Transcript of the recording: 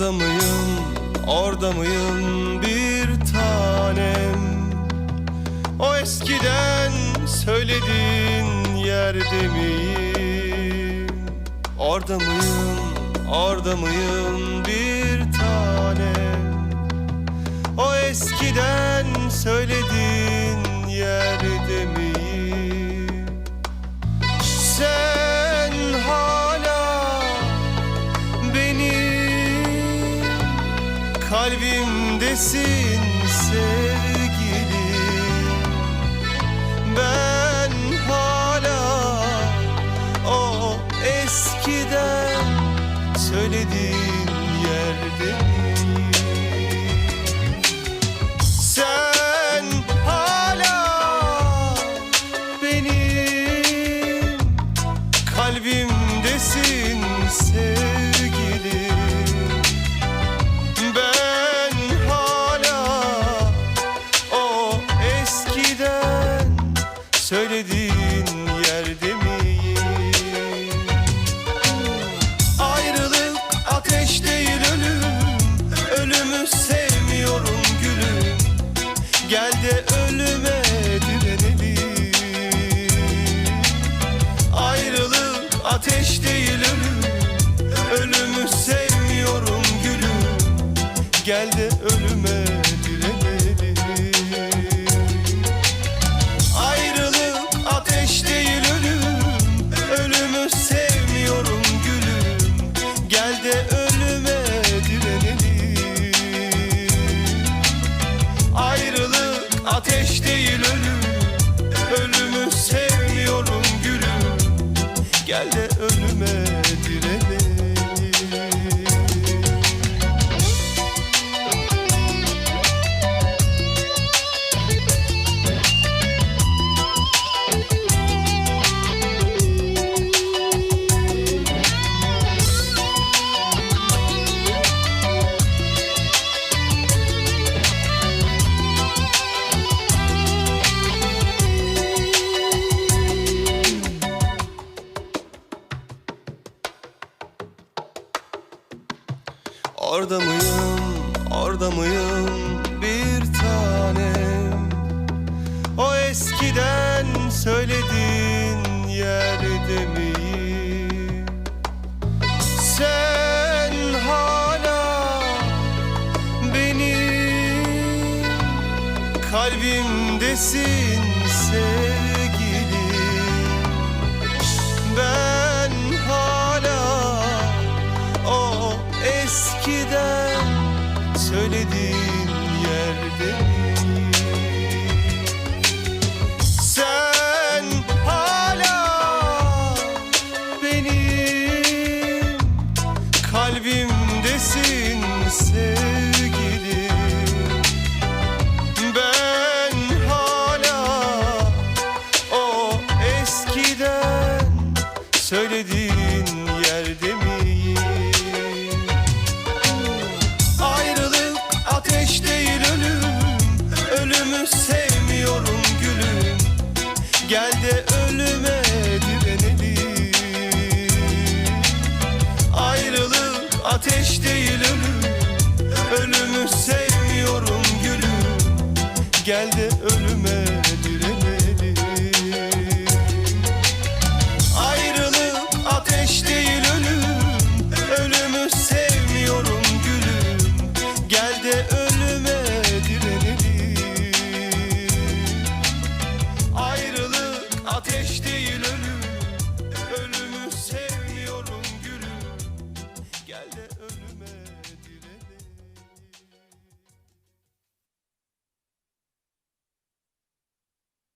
Orada mıyım, orada mıyım? Bir tanem. O eskiden söylediğin yerde miyim? Orada mıyım, orada mıyım? Bir tanem. O eskiden söylediğin kalbimdesin sevgilim Ben hala o eskiden söylediğin yerdeyim. Sen kalbimdesin sevgilim söylediğin yerde miyim? Ayrılık ateş değil ölüm. Ölümü sevmiyorum gülüm. Gel de ölüme direnelim Ayrılık ateş değil ölüm. Ölümü sevmiyorum gülüm. Gel de ölüme sevmiyorum gülüm. Gel de ölüme direnelim. Ayrılık ateş Orada mıyım, orada mıyım? Bir tanem. O eskiden söylediğin yerde miyim? Sen hala benim kalbimdesin sevgilim söylediğin Gel de ölüme direnelim Ayrılık ateş değil ölüm. Ölümü sevmiyorum gülüm. Gel de lele.